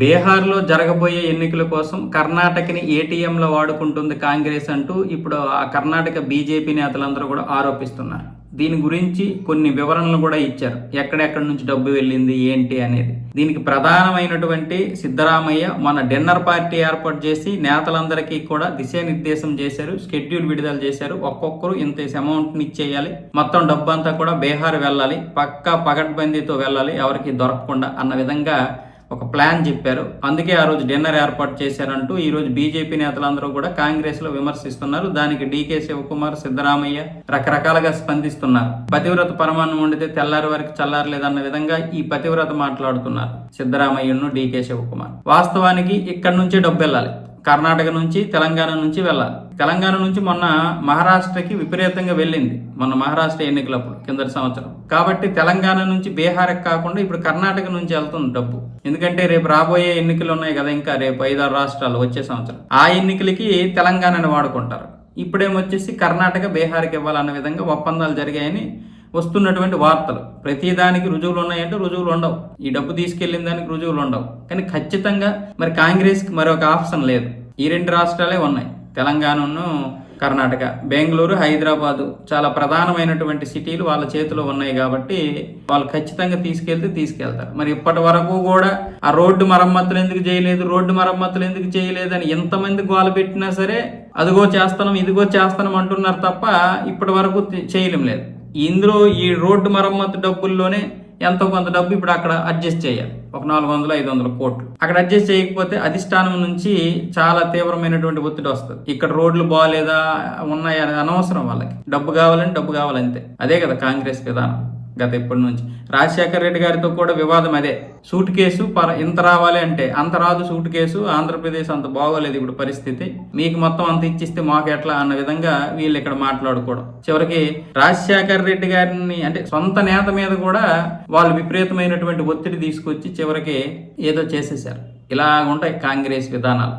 బీహార్లో జరగబోయే ఎన్నికల కోసం కర్ణాటకని ఏటీఎంలో వాడుకుంటుంది కాంగ్రెస్ అంటూ ఇప్పుడు ఆ కర్ణాటక బీజేపీ నేతలందరూ కూడా ఆరోపిస్తున్నారు. దీని గురించి కొన్ని వివరణలు కూడా ఇచ్చారు. ఎక్కడెక్కడి నుంచి డబ్బు వెళ్ళింది ఏంటి అనేది. దీనికి ప్రధానమైనటువంటి సిద్ధరామయ్య మన డిన్నర్ పార్టీ ఏర్పాటు చేసి నేతలందరికీ కూడా దిశానిర్దేశం చేశారు షెడ్యూల్ విడుదల చేశారు. ఒక్కొక్కరు ఇంత అమౌంట్ని ఇచ్చేయాలి. మొత్తం డబ్బు అంతా కూడా బీహార్ వెళ్ళాలి. పక్కా పగడ్బందీతో వెళ్ళాలి. ఎవరికి దొరకకుండా అన్న విధంగా ఒక ప్లాన్ చెప్పారు. అందుకే ఆ రోజు డిన్నర్ ఏర్పాటు చేశారంటూ ఈరోజు బీజేపీ నేతలందరూ కూడా కాంగ్రెస్లో విమర్శిస్తున్నారు. దానికి డీకే శివకుమార్ సిద్ధరామయ్య రకరకాలుగా స్పందిస్తున్నారు. పతివ్రత పరమాన్నం వండితే తెల్లారి వరకు చల్లారలేదన్న విధంగా ఈ పతివ్రత మాట్లాడుతున్నారు సిద్ధరామయ్యను డీకే శివకుమార్. వాస్తవానికి ఇక్కడి నుంచే డబ్బు వెళ్ళాలి. కర్ణాటక నుంచి తెలంగాణ నుంచి వెళ్ళాలి. తెలంగాణ నుంచి మొన్న మహారాష్ట్రకి విపరీతంగా వెళ్ళింది. మొన్న మహారాష్ట్ర ఎన్నికలప్పుడు కిందటి సంవత్సరం. కాబట్టి తెలంగాణ నుంచి బీహార్కి కాకుండా ఇప్పుడు కర్ణాటక నుంచి వెళ్తుంది డబ్బు. ఎందుకంటే రేపు రాబోయే ఎన్నికలు ఉన్నాయి కదా ఇంకా రేపు ఐదారు రాష్ట్రాలు వచ్చే సంవత్సరం. ఆ ఎన్నికలకి తెలంగాణని వాడుకుంటారు. ఇప్పుడేమొచ్చేసి కర్ణాటక బీహార్కి ఇవ్వాలన్న విధంగా ఒప్పందాలు జరిగాయని వస్తున్నటువంటి వార్తలు. ప్రతిదానికి రుజువులు ఉన్నాయంటే రుజువులు ఉండవు. ఈ డబ్బు తీసుకెళ్ళిన దానికి రుజువులు ఉండవు. కానీ ఖచ్చితంగా మరి కాంగ్రెస్కి మరొక ఆప్షన్ లేదు. ఈ రెండు రాష్ట్రాలే ఉన్నాయి. తెలంగాణను కర్ణాటక బెంగళూరు హైదరాబాదు చాలా ప్రధానమైనటువంటి సిటీలు వాళ్ళ చేతిలో ఉన్నాయి కాబట్టి వాళ్ళు ఖచ్చితంగా తీసుకెళ్తే తీసుకెళ్తారు. మరి ఇప్పటి వరకు కూడా ఆ రోడ్డు మరమ్మతులు ఎందుకు చేయలేదు రోడ్డు మరమ్మతులు ఎందుకు చేయలేదు అని ఎంతమంది గోల పెట్టినా సరే అదిగో చేస్తాం ఇదిగో చేస్తాం అంటున్నారు తప్ప ఇప్పటి వరకు చేయలేం లేదు. ఇందులో ఈ రోడ్డు మరమ్మతు డబ్బుల్లోనే ఎంతో కొంత డబ్బు ఇప్పుడు అక్కడ అడ్జస్ట్ చేయాలి. ఒక నాలుగు వందలు ఐదు వందల కోట్లు. అక్కడ అడ్జస్ట్ చేయకపోతే అధిష్టానం నుంచి చాలా తీవ్రమైనటువంటి ఒత్తిడి వస్తుంది. ఇక్కడ రోడ్లు బాగాలేదా ఉన్నాయా అనేది అనవసరం వాళ్ళకి. డబ్బు కావాలని డబ్బు కావాలంతే. అదే కదా కాంగ్రెస్ విధానం గత ఇప్పటి నుంచి. రాజశేఖర రెడ్డి గారితో కూడా వివాదం అదే. సూట్ కేసు పర ఇంత రావాలి అంటే అంత రాదు సూట్ కేసు ఆంధ్రప్రదేశ్ అంత బాగోలేదు ఇప్పుడు పరిస్థితి. మీకు మొత్తం అంత ఇచ్చిస్తే మాకు ఎట్లా అన్న విధంగా వీళ్ళు ఇక్కడ మాట్లాడుకోవడం. చివరికి రాజశేఖర రెడ్డి గారిని అంటే సొంత నేత మీద కూడా వాళ్ళు విపరీతమైనటువంటి ఒత్తిడి తీసుకొచ్చి చివరికి ఏదో చేసేశారు. ఇలా ఉంటాయి కాంగ్రెస్ విధానాలు.